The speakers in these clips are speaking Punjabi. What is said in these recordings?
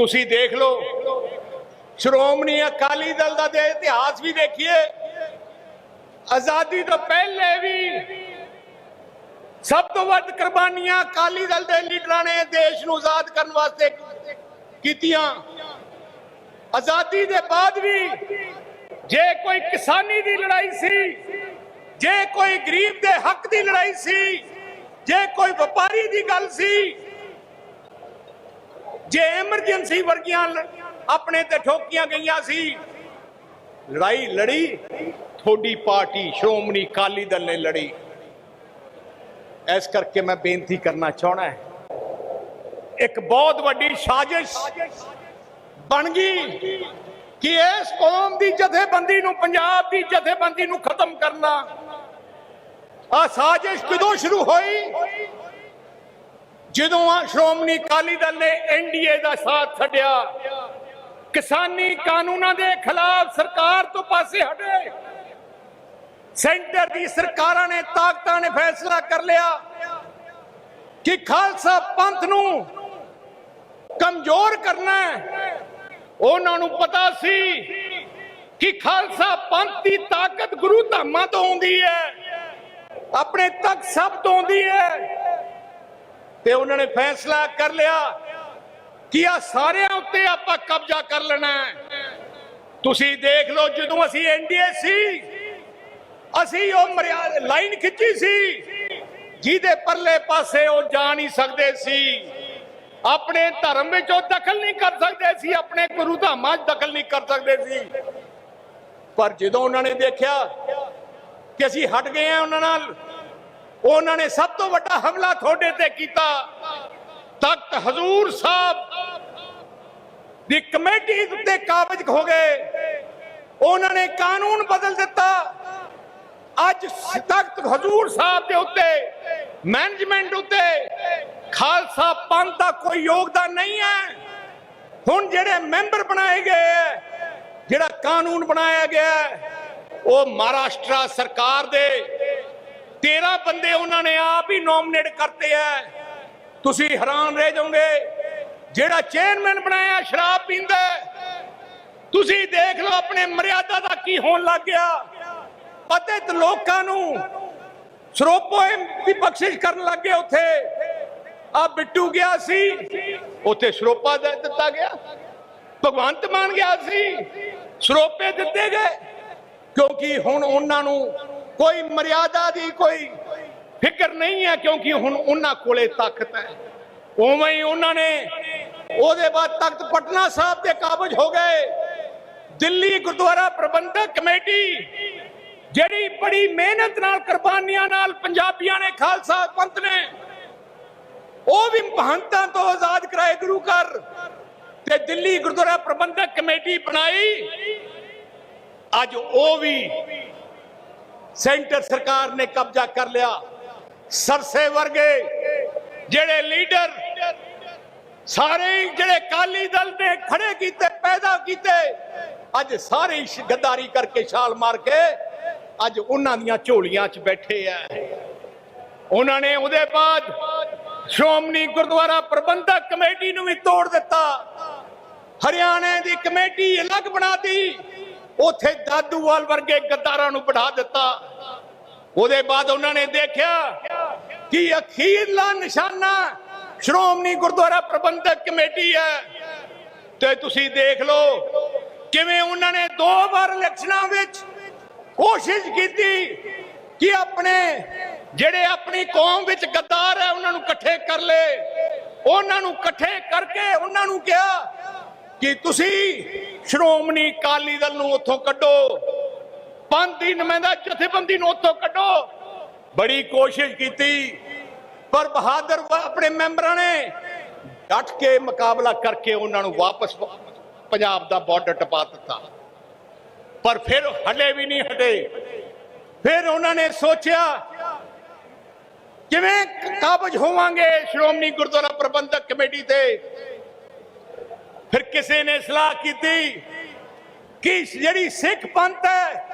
ਤੁਸੀਂ ਦੇਖ ਲਓ। ਸ਼੍ਰੋਮਣੀ ਅਕਾਲੀ ਦਲ ਦਾ ਦੇ ਇਤਿਹਾਸ ਵੀ ਦੇਖੀਏ, ਆਜ਼ਾਦੀ ਤੋਂ ਪਹਿਲੇ ਵੀ ਸਭ ਤੋਂ ਵੱਧ ਕੁਰਬਾਨੀਆਂ ਅਕਾਲੀ ਦਲ ਦੇ ਲੀਡਰਾਂ ਨੇ ਦੇਸ਼ ਨੂੰ ਆਜ਼ਾਦ ਕਰਨ ਵਾਸਤੇ ਕੀਤੀਆਂ। ਆਜ਼ਾਦੀ ਦੇ ਬਾਅਦ ਵੀ ਜੇ ਕੋਈ ਕਿਸਾਨੀ ਦੀ ਲੜਾਈ ਸੀ, ਜੇ ਕੋਈ ਗਰੀਬ ਦੇ ਹੱਕ ਦੀ ਲੜਾਈ ਸੀ, ਜੇ ਕੋਈ ਵਪਾਰੀ ਦੀ ਗੱਲ ਸੀ ਜੇ ਐਮਰਜੈਂਸੀ ਵਰਗੀਆਂ ਆਪਣੇ ਤੇ ਠੋਕੀਆਂ ਗਈਆਂ ਸੀ, ਲੜਾਈ ਲੜੀ ਥੋੜੀ ਪਾਰਟੀ ਸ਼੍ਰੋਮਣੀ ਅਕਾਲੀ ਦਲ ਨੇ ਲੜੀ। ਇਸ ਕਰਕੇ ਮੈਂ ਬੇਨਤੀ ਕਰਨਾ ਚਾਹਣਾ ਹੈ, ਇੱਕ ਬਹੁਤ ਵੱਡੀ ਸਾਜ਼ਿਸ਼ ਬਣ ਗਈ ਕਿ ਇਸ ਕੌਮ ਦੀ ਜਥੇਬੰਦੀ ਨੂੰ, ਪੰਜਾਬ ਦੀ ਜਥੇਬੰਦੀ ਨੂੰ ਖਤਮ ਕਰਨਾ। ਆ ਸਾਜ਼ਿਸ਼ ਕਦੋਂ ਸ਼ੁਰੂ ਹੋਈ? ਜਦੋਂ ਆ ਸ਼੍ਰੋਮਣੀ ਅਕਾਲੀ ਦਲ ਨੇ ਐਨਡੀਏ ਦਾ ਸਾਥ ਛੱਡਿਆ, ਕਿਸਾਨੀ ਕਾਨੂੰਨਾਂ ਦੇ ਖਿਲਾਫ ਸਰਕਾਰ ਤੋਂ ਪਾਸੇ ਹਟੇ। ਸੈਂਟਰ ਦੀ ਸਰਕਾਰਾਂ ਨੇ ਤਾਕਤਾਂ ਨੇ ਫੈਸਲਾ ਕਰ ਲਿਆ ਕਿ ਖਾਲਸਾ ਪੰਥ ਨੂੰ ਕਮਜ਼ੋਰ ਕਰਨਾ ਹੈ। ਉਹਨਾਂ ਨੂੰ ਪਤਾ ਸੀ ਕਿ ਖਾਲਸਾ ਪੰਥ ਦੀ ਤਾਕਤ ਗੁਰੂ ਧਾਮਾਂ ਤੋਂ ਆਉਂਦੀ ਹੈ, ਆਪਣੇ ਤੱਕ ਸਭ ਤੋਂ ਆਉਂਦੀ ਹੈ। ਤੇ ਉਹਨਾਂ ਨੇ ਫੈਸਲਾ ਕਰ ਲਿਆ ਕਿ ਆ ਸਾਰਿਆਂ ਉੱਤੇ ਆਪਾਂ ਕਬਜ਼ਾ ਕਰ ਲੈਣਾ ਹੈ। ਤੁਸੀਂ ਦੇਖ ਲਓ, ਜਦੋਂ ਅਸੀਂ ਐਨਡੀਏ ਸੀ, ਅਸੀਂ ਉਹ ਲਾਈਨ ਖਿੱਚੀ ਸੀ। ਜਿਹਦੇ ਪਰਲੇ ਪਾਸੇ ਉਹ ਜਾ ਨਹੀਂ ਸਕਦੇ ਸੀ। ਆਪਣੇ ਧਰਮ ਵਿੱਚ ਉਹ ਦਖਲ ਨਹੀਂ ਕਰ ਸਕਦੇ ਸੀ, ਆਪਣੇ ਗੁਰੂ ਧਾਮਾਂ 'ਚ ਦਖਲ ਨਹੀਂ ਕਰ ਸਕਦੇ ਸੀ। ਪਰ ਜਦੋਂ ਉਹਨਾਂ ਨੇ ਦੇਖਿਆ ਕਿ ਅਸੀਂ ਹਟ ਗਏ ਆ ਉਹਨਾਂ ਨਾਲ ਉਹਨਾਂ ਨੇ ਸਭ ਤੋਂ ਵੱਡਾ ਹਮਲਾ ਤੁਹਾਡੇ ਤੇ ਕੀਤਾ। ਤਖਤ ਹਜ਼ੂਰ ਸਾਹਿਬ ਦੀ ਕਮੇਟੀ ਉੱਤੇ ਕਾਬਜ ਹੋ ਗਏ। ਉਹਨਾਂ ਨੇ ਕਾਨੂੰਨ ਬਦਲ ਦਿੱਤਾ। ਅੱਜ ਤਖਤ ਹਜ਼ੂਰ ਸਾਹਿਬ ਦੇ ਉੱਤੇ ਮੈਨੇਜਮੈਂਟ ਉੱਤੇ ਖਾਲਸਾ ਪੰਥ ਦਾ ਕੋਈ ਯੋਗਦਾਨ ਨਹੀਂ ਹੈ। ਹੁਣ ਜਿਹੜੇ ਮੈਂਬਰ ਬਣਾਏ ਗਏ ਹੈ, ਜਿਹੜਾ ਕਾਨੂੰਨ ਬਣਾਇਆ ਗਿਆ ਉਹ ਮਹਾਰਾਸ਼ਟਰ ਸਰਕਾਰ ਦੇ 13 ਬੰਦੇ ਉਹਨਾਂ ਨੇ ਆਪ ਹੀ ਨੋਮੀਨੇਟ ਕਰਤੇ ਐ। ਤੁਸੀਂ ਹੈਰਾਨ ਰਹਿ ਜਾਓਗੇ। ਜਿਹੜਾ ਚੇਅਰਮੈਨ ਬਣਾਇਆ, ਸ਼ਰਾਬ ਪੀਂਦਾ ਤੁਸੀਂ ਦੇਖ ਲਓ ਆਪਣੇ ਮਰਿਆਦਾ ਦਾ ਕੀ ਹੋਣ ਲੱਗ ਗਿਆ। ਪਤਿਤ ਲੋਕਾਂ ਨੂੰ ਸਰੋਪੋਏ ਦੀ ਬਖਸ਼ਿਸ਼ ਕਰਨ ਲੱਗੇ ਉੱਥੇ। ਆ ਬਿੱਟੂ ਗਿਆ ਸੀ। ਉੱਥੇ ਸਰੋਪਾ ਦਿੱਤਾ ਗਿਆ। ਭਗਵੰਤ ਮਾਨ ਗਿਆ ਸੀ। ਸਰੋਪੇ ਦਿੱਤੇ ਗਏ। ਕਿਉਂਕਿ ਹੁਣ ਉਹਨਾਂ ਨੂੰ ਕੋਈ ਮਰਿਆਦਾ ਦੀ ਕੋਈ ਫਿਕਰ ਨਹੀਂ ਹੈ ਕਿਉਂਕਿ ਹੁਣ ਉਹਨਾਂ ਕੋਲੇ ਤਾਕਤ ਹੈ। ਉਵੇਂ ਹੀ ਉਹਨਾਂ ਨੇ ਉਹਦੇ ਬਾਅਦ ਤਖਤ ਪਟਨਾ ਸਾਹਿਬ ਤੇ ਕਾਬਜ ਹੋ ਗਏ। ਦਿੱਲੀ ਗੁਰਦੁਆਰਾ ਪ੍ਰਬੰਧਕ ਕਮੇਟੀ, ਜਿਹੜੀ ਬੜੀ ਮਿਹਨਤ ਨਾਲ, ਕੁਰਬਾਨੀਆਂ ਨਾਲ ਪੰਜਾਬੀਆਂ ਨੇ, ਖਾਲਸਾ ਪੰਥ ਨੇ, ਉਹ ਵੀ ਮਹੰਤਾਂ ਤੋਂ ਆਜ਼ਾਦ ਕਰਾਏ ਗੁਰੂ ਘਰ ਤੇ ਦਿੱਲੀ ਗੁਰਦੁਆਰਾ ਪ੍ਰਬੰਧਕ ਕਮੇਟੀ ਬਣਾਈ। ਅੱਜ ਉਹ ਵੀ ਸੈਂਟਰ ਸਰਕਾਰ ਨੇ ਕਬਜ਼ਾ ਕਰ ਲਿਆ। ਸਰਸੇ ਵਰਗੇ ਜਿਹੜੇ ਲੀਡਰ, ਸਾਰੇ ਜਿਹੜੇ ਕਾਲੀ ਦਲ ਨੇ ਖੜੇ ਕੀਤੇ, ਪੈਦਾ ਕੀਤੇ, ਅੱਜ ਸਾਰੇ ਹੀ ਕਰਕੇ ਛਾਲ ਮਾਰ ਕੇ ਅੱਜ ਉਹਨਾਂ ਦੀਆਂ ਝੋਲੀਆਂ 'ਚ ਬੈਠੇ ਆ ਉਹਨਾਂ ਨੇ ਉਹਦੇ ਬਾਅਦ ਸ਼੍ਰੋਮਣੀ ਗੁਰਦੁਆਰਾ ਪ੍ਰਬੰਧਕ ਕਮੇਟੀ ਨੂੰ ਵੀ ਤੋੜ ਦਿੱਤਾ। ਹਰਿਆਣੇ ਦੀ ਕਮੇਟੀ ਅਲੱਗ ਬਣਾਤੀ। ਉੱਥੇ ਦਾਦੂਵਾਲ ਵਰਗੇ ਗੱਦਾਰਾਂ ਨੂੰ ਬਿਠਾ ਦਿੱਤਾ। ਉਹਦੇ ਬਾਅਦ ਉਹਨਾਂ ਨੇ ਦੇਖਿਆ ਕਿ ਅਖੀਰਲਾ ਨਿਸ਼ਾਨਾ ਸ਼੍ਰੋਮਣੀ ਗੁਰਦੁਆਰਾ ਪ੍ਰਬੰਧਕ ਕਮੇਟੀ ਹੈ। ਤੇ ਤੁਸੀਂ ਦੇਖ ਲਓ ਕਿਵੇਂ ਉਹਨਾਂ ਨੇ ਦੋ ਵਾਰ ਇਲੈਕਸ਼ਨਾਂ ਵਿੱਚ ਕੋਸ਼ਿਸ਼ ਕੀਤੀ ਕਿ ਆਪਣੇ ਜਿਹੜੇ ਆਪਣੀ ਕੌਮ ਵਿੱਚ ਗੱਦਾਰ ਹੈ ਉਹਨਾਂ ਨੂੰ ਇਕੱਠੇ ਕਰ ਲੇ ਉਹਨਾਂ ਨੂੰ ਇਕੱਠੇ ਕਰਕੇ ਉਹਨਾਂ ਨੂੰ ਕਿਹਾ ਕਿ ਤੁਸੀਂ ਸ਼੍ਰੋਮਣੀ ਅਕਾਲੀ ਦਲ ਨੂੰ ਉੱਥੋਂ ਕੱਢੋ। ਪੰਥ ਨੁਮਾਇੰਦਾ ਜਥੇਬੰਦੀ ਨੂੰ ਉੱਥੋਂ ਕੱਢੋ। ਬੜੀ ਕੋਸ਼ਿਸ਼ ਕੀਤੀ, ਪਰ ਬਹਾਦਰ ਆਪਣੇ ਮੈਂਬਰਾਂ ਨੇ ਡਟ ਕੇ ਮੁਕਾਬਲਾ ਕਰਕੇ ਉਹਨਾਂ ਨੂੰ ਵਾਪਸ ਪੰਜਾਬ ਦਾ ਬਾਰਡਰ ਟਪਾ ਦਿੱਤਾ। ਪਰ ਫਿਰ ਹਲੇ ਵੀ ਨਹੀਂ ਹਟੇ। ਫਿਰ ਉਹਨਾਂ ਨੇ ਸੋਚਿਆ, ਕਿਵੇਂ ਕਾਬਜ ਹੋਵਾਂਗੇ ਸ਼੍ਰੋਮਣੀ ਗੁਰਦੁਆਰਾ ਪ੍ਰਬੰਧਕ ਕਮੇਟੀ ਤੇ ਫਿਰ ਕਿਸੇ ਨੇ ਸਲਾਹ ਕੀਤੀ ਕਿ ਜਿਹੜੀ ਸਿੱਖ ਪੰਥ ਹੈ,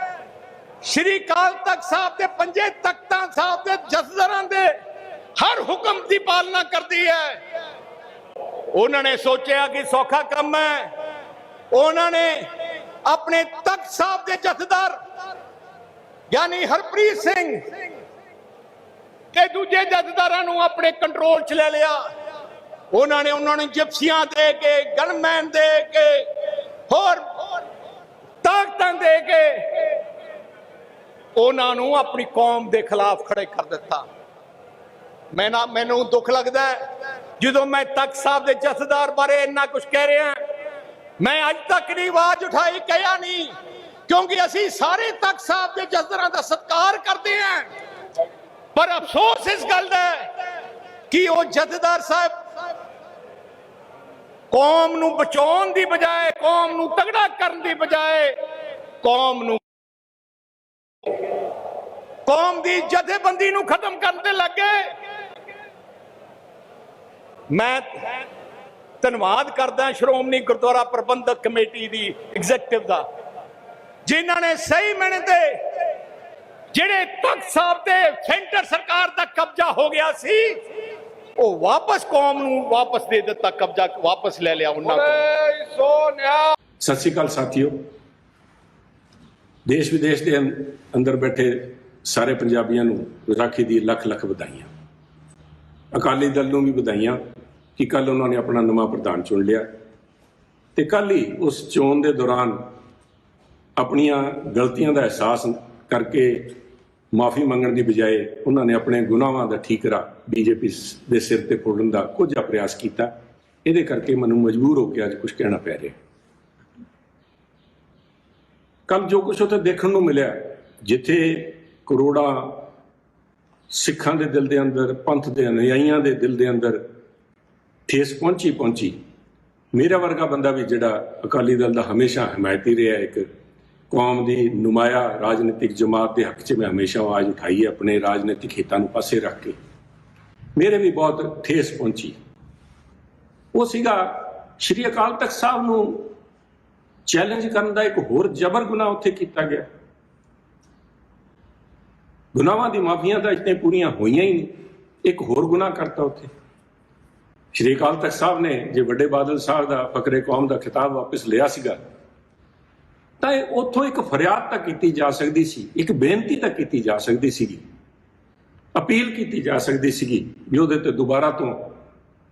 ਸ਼੍ਰੀ ਕਾਲ ਤਖਤ ਸਾਹਿਬ ਦੇ ਪੰਜੇ ਤਖਤਾਂ ਸਾਹਿਬ ਦੇ ਜਸਦਰਾਂ ਦੇ ਹਰ ਹੁਕਮ ਦੀ ਪਾਲਣਾ ਕਰਦੀ ਹੈ। ਉਹਨਾਂ ਨੇ ਸੋਚਿਆ ਕਿ ਸੌਖਾ ਕੰਮ ਹੈ। ਉਹਨਾਂ ਨੇ ਆਪਣੇ ਤਖਤ ਸਾਹਿਬ ਦੇ ਜਥੇਦਾਰ ਯਾਨੀ ਹਰਪ੍ਰੀਤ ਸਿੰਘ ਤੇ ਦੂਜੇ ਜਥੇਦਾਰਾਂ ਨੂੰ ਆਪਣੇ ਕੰਟਰੋਲ 'ਚ ਲੈ ਲਿਆ। ਉਹਨਾਂ ਨੇ ਉਹਨਾਂ ਨੂੰ ਜਿਪਸੀਆਂ ਦੇ ਕੇ, ਗਨਮੈਨ ਦੇ ਕੇ, ਹੋਰ ਤਾਕਤਾਂ ਦੇ ਕੇ ਉਹਨਾਂ ਨੂੰ ਆਪਣੀ ਕੌਮ ਦੇ ਖਿਲਾਫ ਖੜੇ ਕਰ ਦਿੱਤਾ। ਮੈਂ ਨਾ, ਮੈਨੂੰ ਦੁੱਖ ਲੱਗਦਾ ਜਦੋਂ ਮੈਂ ਤਖਤ ਸਾਹਿਬ ਦੇ ਜਥੇਦਾਰ ਬਾਰੇ ਇੰਨਾ ਕੁਝ ਕਹਿ ਰਿਹਾ ਮੈਂ ਅੱਜ ਤੱਕ ਨਹੀਂ ਆਵਾਜ਼ ਉਠਾਈ ਕਹਿਆ ਨਹੀਂ, ਕਿਉਂਕਿ ਅਸੀਂ ਸਾਰੇ ਤਖਤ ਸਾਹਿਬ ਦੇ ਜਥੇਦਾਰਾਂ ਦਾ ਸਤਿਕਾਰ ਕਰਦੇ ਹਾਂ। ਪਰ ਅਫਸੋਸ ਇਸ ਗੱਲ ਦਾ ਕਿ ਉਹ ਜਥੇਦਾਰ ਸਾਹਿਬ ਕੌਮ ਨੂੰ ਬਚਾਉਣ ਦੀ ਬਜਾਏ, ਕੌਮ ਨੂੰ ਤਗੜਾ ਕਰਨ ਦੀ ਬਜਾਏ, ਕੌਮ ਨੂੰ ਕੌਮ ਦੀ ਜਥੇਬੰਦੀ ਨੂੰ ਖਤਮ ਕਰਨ ਤੇ ਲੱਗੇ। ਮੈਂ ਧੰਨਵਾਦ ਕਰਦਾ ਸ਼੍ਰੋਮਣੀ ਗੁਰਦੁਆਰਾ ਪ੍ਰਬੰਧਕ ਕਮੇਟੀ ਦੀ ਐਗਜ਼ੈਕਟਿਵ ਦਾ, ਜਿਨ੍ਹਾਂ ਨੇ ਸਹੀ ਮੈਨੇ ਤੇ, ਜਿਹੜੇ ਤਖਤ ਸਾਹਿਬ ਤੇ ਸੈਂਟਰ ਸਰਕਾਰ ਦਾ ਕਬਜ਼ਾ ਹੋ ਗਿਆ ਸੀ ਉਹ ਵਾਪਸ ਕੌਮ ਨੂੰ ਵਾਪਸ ਦੇ ਦਿੱਤਾ ਕਬਜ਼ਾ ਵਾਪਸ ਲੈ ਲਿਆ ਉਹਨਾਂ ਕੋਲ। ਸਤਿ ਸ਼੍ਰੀ ਅਕਾਲ ਸਾਥੀਓ। ਦੇਸ਼ ਵਿਦੇਸ਼ ਦੇ ਅੰਦਰ ਬੈਠੇ ਸਾਰੇ ਪੰਜਾਬੀਆਂ ਨੂੰ ਵਿਸਾਖੀ ਦੀ ਲੱਖ ਲੱਖ ਵਧਾਈਆਂ। ਅਕਾਲੀ ਦਲ ਨੂੰ ਵੀ ਵਧਾਈਆਂ ਕਿ ਕੱਲ ਉਹਨਾਂ ਨੇ ਆਪਣਾ ਨਵਾਂ ਪ੍ਰਧਾਨ ਚੁਣ ਲਿਆ। ਤੇ ਕੱਲ ਹੀ ਉਸ ਚੋਣ ਦੇ ਦੌਰਾਨ ਆਪਣੀਆਂ ਗਲਤੀਆਂ ਦਾ ਅਹਿਸਾਸ ਕਰਕੇ ਮਾਫੀ ਮੰਗਣ ਦੀ ਬਜਾਏ ਉਹਨਾਂ ਨੇ ਆਪਣੇ ਗੁਨਾਹਾਂ ਦਾ ਠੀਕਰਾ ਬੀਜੇਪੀ ਦੇ ਸਿਰ ਤੇ ਫੋੜਨ ਦਾ ਕੁਝ ਪ੍ਰਯਾਸ ਕੀਤਾ। ਇਹਦੇ ਕਰਕੇ ਮੈਨੂੰ ਮਜਬੂਰ ਹੋ ਕੇ ਅੱਜ ਕੁਝ ਕਹਿਣਾ ਪੈ ਰਿਹਾ। ਕੱਲ ਜੋ ਕੁਝ ਉੱਥੇ ਦੇਖਣ ਨੂੰ ਮਿਲਿਆ, ਜਿੱਥੇ ਕਰੋੜਾਂ ਸਿੱਖਾਂ ਦੇ ਦਿਲ ਦੇ ਅੰਦਰ, ਪੰਥ ਦੇ ਅਨੁਯਾਈਆਂ ਦੇ ਦਿਲ ਦੇ ਅੰਦਰ ਠੇਸ ਪਹੁੰਚੀ ਪਹੁੰਚੀ ਮੇਰਾ ਵਰਗਾ ਬੰਦਾ ਵੀ ਜਿਹੜਾ ਅਕਾਲੀ ਦਲ ਦਾ ਹਮੇਸ਼ਾ ਹਮਾਇਤੀ ਰਿਹਾ ਇੱਕ ਕੌਮ ਦੀ ਨੁਮਾਇਆ ਰਾਜਨੀਤਿਕ ਜਮਾਤ ਦੇ ਹੱਕ 'ਚ ਮੈਂ ਹਮੇਸ਼ਾ ਆਵਾਜ਼ ਉਠਾਈ ਹੈ, ਆਪਣੇ ਰਾਜਨੀਤਿਕ ਹਿੱਤਾਂ ਨੂੰ ਪਾਸੇ ਰੱਖ ਕੇ। ਮੇਰੇ ਵੀ ਬਹੁਤ ਠੇਸ ਪਹੁੰਚੀ। ਉਹ ਸੀਗਾ ਸ਼੍ਰੀ ਅਕਾਲ ਤਖਤ ਸਾਹਿਬ ਨੂੰ ਚੈਲੰਜ ਕਰਨ ਦਾ ਇੱਕ ਹੋਰ ਜਬਰ ਗੁਨਾਹ ਉੱਥੇ ਕੀਤਾ ਗਿਆ। ਗੁਨਾਹਾਂ ਦੀ ਮਾਫੀਆਂ ਤਾਂ ਇਤਨੇ ਪੂਰੀਆਂ ਹੋਈਆਂ ਹੀ ਨਹੀਂ, ਇੱਕ ਹੋਰ ਗੁਨਾਹ ਕਰਤਾ ਉੱਥੇ। ਸ਼੍ਰੀ ਅਕਾਲ ਤਖਤ ਸਾਹਿਬ ਨੇ, ਜੇ ਵੱਡੇ ਬਾਦਲ ਸਾਹਿਬ ਦਾ, ਫਕਰੇ ਕੌਮ ਦਾ ਖਿਤਾਬ ਵਾਪਸ ਲਿਆ ਸੀਗਾ ਤਾਂ ਇਹ ਉੱਥੋਂ ਇੱਕ ਫਰਿਆਦ ਤਾਂ ਕੀਤੀ ਜਾ ਸਕਦੀ ਸੀ, ਇੱਕ ਬੇਨਤੀ ਤਾਂ ਕੀਤੀ ਜਾ ਸਕਦੀ ਸੀਗੀ। ਅਪੀਲ ਕੀਤੀ ਜਾ ਸਕਦੀ ਸੀਗੀ ਵੀ ਉਹਦੇ ਤੇ ਦੁਬਾਰਾ ਤੋਂ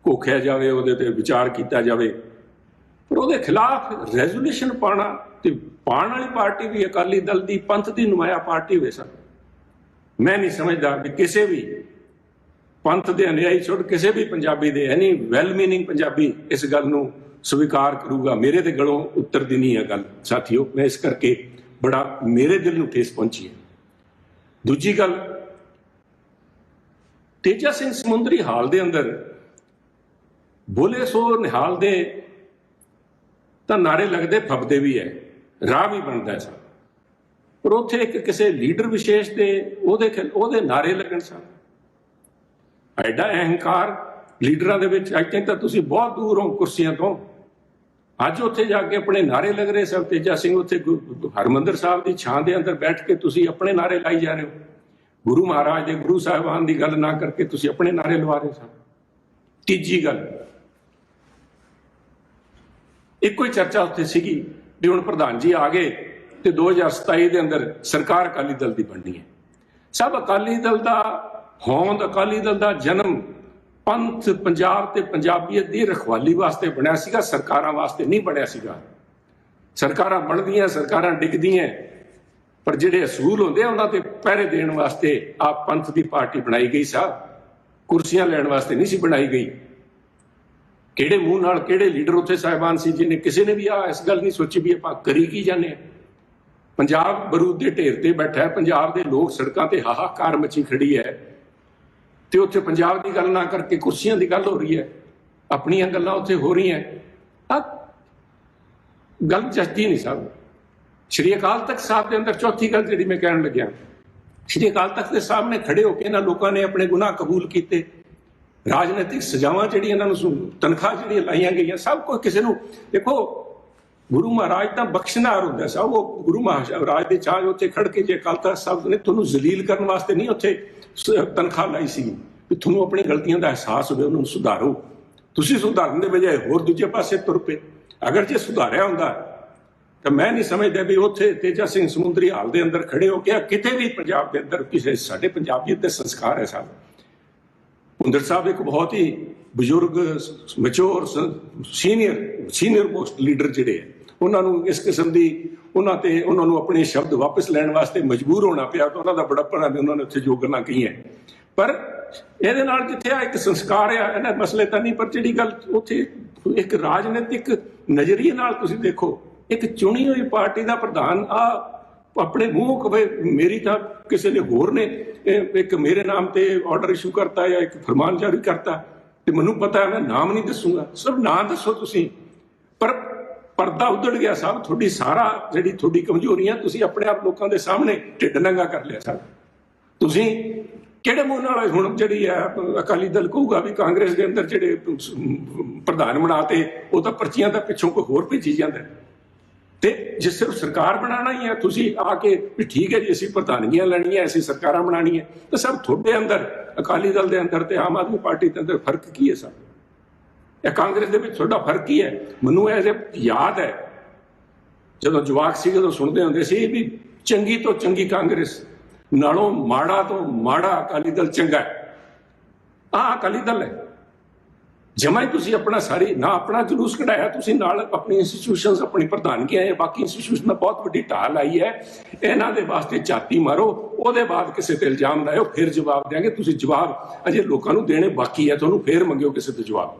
ਘੋਖਿਆ ਜਾਵੇ, ਉਹਦੇ ਤੇ ਵਿਚਾਰ ਕੀਤਾ ਜਾਵੇ। ਪਰ ਉਹਦੇ ਖਿਲਾਫ ਰੈਜ਼ੋਲੂਸ਼ਨ ਪਾਣਾ ਤੇ ਪਾਣ ਵਾਲੀ ਪਾਰਟੀ ਵੀ ਅਕਾਲੀ ਦਲ ਦੀ, ਪੰਥ ਦੀ ਨੁਮਾਇਆ ਪਾਰਟੀ ਹੋਵੇ ਸਰ। ਮੈਂ ਨਹੀਂ ਸਮਝਦਾ ਕਿ ਕਿਸੇ ਵੀ ਪੰਥ ਦੇ ਅਨੁਯਾਈ ਛੋੜ ਕਿਸੇ ਵੀ ਪੰਜਾਬੀ ਦੇ ਐਨੀ ਵੈਲ ਮੀਨਿੰਗ ਪੰਜਾਬੀ ਇਸ ਗੱਲ ਨੂੰ ਸਵੀਕਾਰ ਕਰੂਗਾ। ਮੇਰੇ ਤੇ ਗਲੋਂ ਉੱਤਰਦੀ ਨਹੀਂ ਹੈ ਗੱਲ। ਸਾਥੀਓ, ਮੈਂ ਇਸ ਕਰਕੇ ਬੜਾ ਮੇਰੇ ਦਿਲ ਨੂੰ ਠੇਸ ਪਹੁੰਚੀ ਹੈ। ਦੂਜੀ ਗੱਲ, ਤੇਜਾ ਸਿੰਘ ਸਮੁੰਦਰੀ ਹਾਲ ਦੇ ਅੰਦਰ ਬੋਲੇ ਸੋ ਨਿਹਾਲ ਦੇ ਤਾਂ ਨਾਰੇ ਲੱਗਦੇ ਫੱਬਦੇ ਵੀ ਹੈ। ਰਾਹ ਵੀ ਬਣਦਾ ਸਨ ਪਰ ਉੱਥੇ ਇੱਕ ਕਿਸੇ ਲੀਡਰ ਵਿਸ਼ੇਸ਼ ਦੇ ਉਹਦੇ ਖਿਲ- ਉਹਦੇ ਨਾਰੇ ਲੱਗਣ ਸਨ। ਐਡਾ ਅਹੰਕਾਰ ਲੀਡਰਾਂ ਦੇ ਵਿੱਚ, ਅੱਜ ਤੱਕ ਤਾਂ ਤੁਸੀਂ ਬਹੁਤ ਦੂਰ ਹੋ ਕੁਰਸੀਆਂ ਤੋਂ ਅੱਜ ਉੱਥੇ ਜਾ ਕੇ ਆਪਣੇ ਨਾਰੇ ਲੱਗ ਰਹੇ ਸਨ ਤੇਜਾ ਸਿੰਘ ਉੱਥੇ ਗੁ- ਹਰਮੰਦਰ ਸਾਹਿਬ ਦੀ ਛਾਂ ਦੇ ਅੰਦਰ ਬੈਠ ਕੇ ਤੁਸੀਂ ਆਪਣੇ ਨਾਰੇ ਲਾਈ ਜਾ ਰਹੇ ਹੋ। ਗੁਰੂ ਮਹਾਰਾਜ ਦੇ, ਗੁਰੂ ਸਾਹਿਬਾਨ ਦੀ ਗੱਲ ਨਾ ਕਰਕੇ ਤੁਸੀਂ ਆਪਣੇ ਨਾਰੇ ਲਵਾ ਰਹੇ ਸਨ। ਤੀਜੀ ਗੱਲ। ਇੱਕੋ ਹੀ ਚਰਚਾ ਉੱਥੇ ਸੀਗੀ ਵੀ ਹੁਣ ਪ੍ਰਧਾਨ ਜੀ ਆ ਗਏ ਤੇ 2027 ਦੇ ਅੰਦਰ ਸਰਕਾਰ ਅਕਾਲੀ ਦਲ ਦੀ ਬਣਨੀ ਹੈ। ਸਭ ਅਕਾਲੀ ਦਲ ਦਾ ਹੋਂਦ ਅਕਾਲੀ ਦਲ ਦਾ ਜਨਮ ਪੰਥ ਪੰਜਾਬ ਤੇ ਪੰਜਾਬੀਅਤ ਦੀ ਰਖਵਾਲੀ ਵਾਸਤੇ ਬਣਿਆ ਸੀਗਾ, ਸਰਕਾਰਾਂ ਵਾਸਤੇ ਨਹੀਂ ਬਣਿਆ ਸੀਗਾ। ਸਰਕਾਰਾਂ ਬਣਦੀਆਂ, ਸਰਕਾਰਾਂ ਡਿੱਗਦੀਆਂ, ਪਰ ਜਿਹੜੇ ਅਸੂਲ ਹੁੰਦੇ ਆ, ਉਹਨਾਂ ਤੇ ਪਹਿਰੇ ਦੇਣ ਵਾਸਤੇ ਆ ਪੰਥ ਦੀ ਪਾਰਟੀ ਬਣਾਈ ਗਈ ਸਾ। ਕੁਰਸੀਆਂ ਲੈਣ ਵਾਸਤੇ ਨਹੀਂ ਸੀ ਬਣਾਈ ਗਈ। ਕਿਹੜੇ ਮੂੰਹ ਨਾਲ ਕਿਹੜੇ ਲੀਡਰ ਉੱਥੇ ਸਾਹਿਬਾਨ ਸੀ ਜਿਨੇ ਕਿਸੇ ਨੇ ਵੀ ਆ ਇਸ ਗੱਲ ਨਹੀਂ ਸੋਚੀ ਵੀ ਆਪਾਂ ਕਰੀ ਕੀ ਜਾਂਦੇ ਹਾਂ ਪੰਜਾਬ ਬਰੂਦ ਦੇ ਢੇਰ ਤੇ ਬੈਠਾ ਹੈ, ਪੰਜਾਬ ਦੇ ਲੋਕ ਸੜਕਾਂ ਤੇ ਹਾਹਾਕਾਰ ਮਚੀ ਖੜੀ ਹੈ। ਤੇ ਉੱਥੇ ਪੰਜਾਬ ਦੀ ਗੱਲ ਨਾ ਕਰਕੇ ਕੁਰਸੀਆਂ ਦੀ ਗੱਲ ਹੋ ਰਹੀ ਹੈ। ਆਪਣੀਆਂ ਗੱਲਾਂ ਉੱਥੇ ਹੋ ਰਹੀਆਂ। ਆ ਗੱਲ ਜਸਦੀ ਨਹੀਂ ਸਾਹਿਬ ਸ਼੍ਰੀ ਅਕਾਲ ਤਖਤ ਸਾਹਿਬ ਦੇ ਅੰਦਰ ਚੌਥੀ ਗੱਲ ਜਿਹੜੀ ਮੈਂ ਕਹਿਣ ਲੱਗਿਆ। ਸ਼੍ਰੀ ਅਕਾਲ ਤਖਤ ਦੇ ਸਾਹਮਣੇ ਖੜੇ ਹੋ ਕੇ ਇਹਨਾਂ ਲੋਕਾਂ ਨੇ ਆਪਣੇ ਗੁਨਾਹ ਕਬੂਲ ਕੀਤੇ। ਰਾਜਨੀਤਿਕ ਸਜ਼ਾਵਾਂ ਜਿਹੜੀਆਂ ਇਹਨਾਂ ਨੂੰ ਤਨਖਾਹ ਜਿਹੜੀਆਂ ਲਾਈਆਂ ਗਈਆਂ, ਸਭ ਕੁਝ ਕਿਸੇ ਨੂੰ ਦੇਖੋ ਗੁਰੂ ਮਹਾਰਾਜ ਤਾਂ ਬਖਸ਼ਨਾਰ ਹੁੰਦਾ ਸਭ, ਉਹ ਗੁਰੂ ਮਹਾਰਾਜ ਦੇ ਚਾਹ ਉੱਥੇ ਖੜ ਕੇ ਜੇ ਅਕਾਲ ਤਖਤ ਸਾਹਿਬ ਨੇ ਤੁਹਾਨੂੰ ਜ਼ਲੀਲ ਕਰਨ ਵਾਸਤੇ ਨਹੀਂ ਉੱਥੇ ਤਨਖਾਹ ਲਾਈ ਸੀ ਵੀ ਤੁਹਾਨੂੰ ਆਪਣੀ ਗਲਤੀਆਂ ਦਾ ਅਹਿਸਾਸ ਹੋਵੇ, ਉਹਨਾਂ ਸੁਧਾਰੋ। ਤੁਸੀਂ ਸੁਧਾਰਨ ਦੇ ਬਜਾਏ ਹੋਰ ਦੂਜੇ ਪਾਸੇ ਤੁਰ ਪਏ। ਅਗਰ ਜੇ ਸੁਧਾਰਿਆ ਹੁੰਦਾ, ਤਾਂ ਮੈਂ ਨਹੀਂ ਸਮਝਦਾ ਵੀ ਉੱਥੇ ਤੇਜਾ ਸਿੰਘ ਸਮੁੰਦਰੀ ਹਾਲ ਦੇ ਅੰਦਰ ਖੜੇ ਹੋ ਕੇ ਕਿਤੇ ਵੀ ਪੰਜਾਬ ਦੇ ਅੰਦਰ ਕਿਸੇ, ਸਾਡੇ ਪੰਜਾਬ ਦੇ ਸੰਸਕਾਰ ਹੈ ਸਾਹਿਬ ਹੁੰਦਰ ਸਾਹਿਬ ਇੱਕ ਬਹੁਤ ਹੀ ਬਜ਼ੁਰਗ, mature senior senior most leader ਜਿਹੜੇ ਹੈ ਉਹਨਾਂ ਨੂੰ ਇਸ ਕਿਸਮ ਦੀ ਉਹਨਾਂ ਤੇ, ਉਹਨਾਂ ਨੂੰ ਆਪਣੇ ਸ਼ਬਦ ਵਾਪਸ ਲੈਣ ਵਾਸਤੇ ਮਜਬੂਰ ਹੋਣਾ ਪਿਆ ਤਾਂ ਉਹਨਾਂ ਦਾ ਬੜਾਪਣਾ ਨੇ ਉਹਨਾਂ ਨੇ ਉੱਥੇ ਜੋ ਗੱਲਾਂ ਕਹੀਆਂ। ਪਰ ਇਹਦੇ ਨਾਲ ਜਿੱਥੇ ਆ ਇੱਕ ਸੰਸਕਾਰ ਆ ਇਹਨਾਂ ਮਸਲੇ ਤਾਂ ਨਹੀਂ, ਪਰ ਜਿਹੜੀ ਗੱਲ ਉੱਥੇ ਇੱਕ ਰਾਜਨੀਤਿਕ ਨਜ਼ਰੀਏ ਨਾਲ ਤੁਸੀਂ ਦੇਖੋ, ਇੱਕ ਚੁਣੀ ਹੋਈ ਪਾਰਟੀ ਦਾ ਪ੍ਰਧਾਨ ਆ, ਆਪਣੇ ਮੂੰਹ ਕਵੇ, ਮੇਰੀ ਤਾਂ ਕਿਸੇ ਨੇ ਹੋਰ ਨੇ ਇੱਕ ਮੇਰੇ ਨਾਮ ਤੇ ਆਰਡਰ ਇਸ਼ੂ ਕਰਤਾ ਜਾਂ ਇੱਕ ਫਰਮਾਨ ਜਾਰੀ ਕਰਤਾ ਤੇ ਮੈਨੂੰ ਪਤਾ ਹੈ, ਮੈਂ ਨਾਮ ਨਹੀਂ ਦੱਸੂਗਾ। ਸਿਰਫ ਨਾਂ ਦੱਸੋ ਤੁਸੀਂ। ਪਰ ਪਰਦਾ ਉਧੜ ਗਿਆ ਸਾਹਿਬ, ਤੁਹਾਡੀ ਸਾਰਾ ਜਿਹੜੀ ਤੁਹਾਡੀ ਕਮਜ਼ੋਰੀਆਂ ਤੁਸੀਂ ਆਪਣੇ ਆਪ ਲੋਕਾਂ ਦੇ ਸਾਹਮਣੇ ਢਿੱਡ ਨੰਗਾ ਕਰ ਲਿਆ ਸਾਹਿਬ। ਤੁਸੀਂ ਕਿਹੜੇ ਮੂੰਹ ਨਾਲ ਹੁਣ ਜਿਹੜੀ ਹੈ ਅਕਾਲੀ ਦਲ ਕਹੂਗਾ ਵੀ ਕਾਂਗਰਸ ਦੇ ਅੰਦਰ ਜਿਹੜੇ ਪ੍ਰਧਾਨ ਬਣਾਤੇ, ਉਹ ਤਾਂ ਪਰਚੀਆਂ ਦਾ ਪਿੱਛੋਂ ਕੋਈ ਹੋਰ ਭੇਜੀ ਜਾਂਦਾ ਤੇ ਜੇ ਸਿਰਫ ਸਰਕਾਰ ਬਣਾਉਣਾ ਹੀ ਹੈ, ਤੁਸੀਂ ਆ ਕੇ ਵੀ ਠੀਕ ਹੈ ਜੀ, ਅਸੀਂ ਪ੍ਰਧਾਨਗੀਆਂ ਲੈਣੀਆਂ, ਅਸੀਂ ਸਰਕਾਰਾਂ ਬਣਾਉਣੀਆਂ, ਤਾਂ ਸਭ ਤੁਹਾਡੇ ਅੰਦਰ, ਅਕਾਲੀ ਦਲ ਦੇ ਅੰਦਰ ਤੇ ਆਮ ਆਦਮੀ ਪਾਰਟੀ ਦੇ ਅੰਦਰ ਫ਼ਰਕ ਕੀ ਹੈ ਸਰ ਇਹ ਕਾਂਗਰਸ ਦੇ ਵਿੱਚ ਤੁਹਾਡਾ ਫ਼ਰਕ ਕੀ ਹੈ? ਮੈਨੂੰ ਇਹ ਜੇ ਯਾਦ ਹੈ, ਜਦੋਂ ਜਵਾਕ ਸੀ, ਜਦੋਂ ਸੁਣਦੇ ਹੁੰਦੇ ਸੀ ਵੀ ਚੰਗੀ ਤੋਂ ਚੰਗੀ ਕਾਂਗਰਸ, ਨਾਲੋਂ ਮਾੜਾ ਤੋਂ ਮਾੜਾ ਅਕਾਲੀ ਦਲ ਚੰਗਾ ਹੈ। ਆਹ ਅਕਾਲੀ ਦਲ ਹੈ। ਜਮਾਂ ਹੀ ਤੁਸੀਂ ਆਪਣਾ ਸਾਰੀ, ਨਾ ਆਪਣਾ ਜਲੂਸ ਕਢਾਇਆ, ਤੁਸੀਂ ਨਾਲ ਆਪਣੀ ਇੰਸਟੀਟਿਊਸ਼ਨਸ ਆਪਣੀ ਪ੍ਰਧਾਨਗੀ ਹੈ ਬਾਕੀ ਇੰਸਟੀਟਿਊਸ਼ਨ ਨਾਲ ਬਹੁਤ ਵੱਡੀ ਢਾਲ ਆਈ ਹੈ। ਇਹਨਾਂ ਦੇ ਵਾਸਤੇ ਝਾਤੀ ਮਾਰੋ, ਉਹਦੇ ਬਾਅਦ ਕਿਸੇ ਤੇ ਇਲਜ਼ਾਮ ਲਾਇਓ, ਫਿਰ ਜਵਾਬ ਦੇਾਂਗੇ ਤੁਸੀਂ ਜਵਾਬ ਅਜੇ ਲੋਕਾਂ ਨੂੰ ਦੇਣੇ ਬਾਕੀ ਹੈ, ਤੁਹਾਨੂੰ ਫਿਰ ਮੰਗਿਓ ਕਿਸੇ ਤੋਂ ਜਵਾਬ।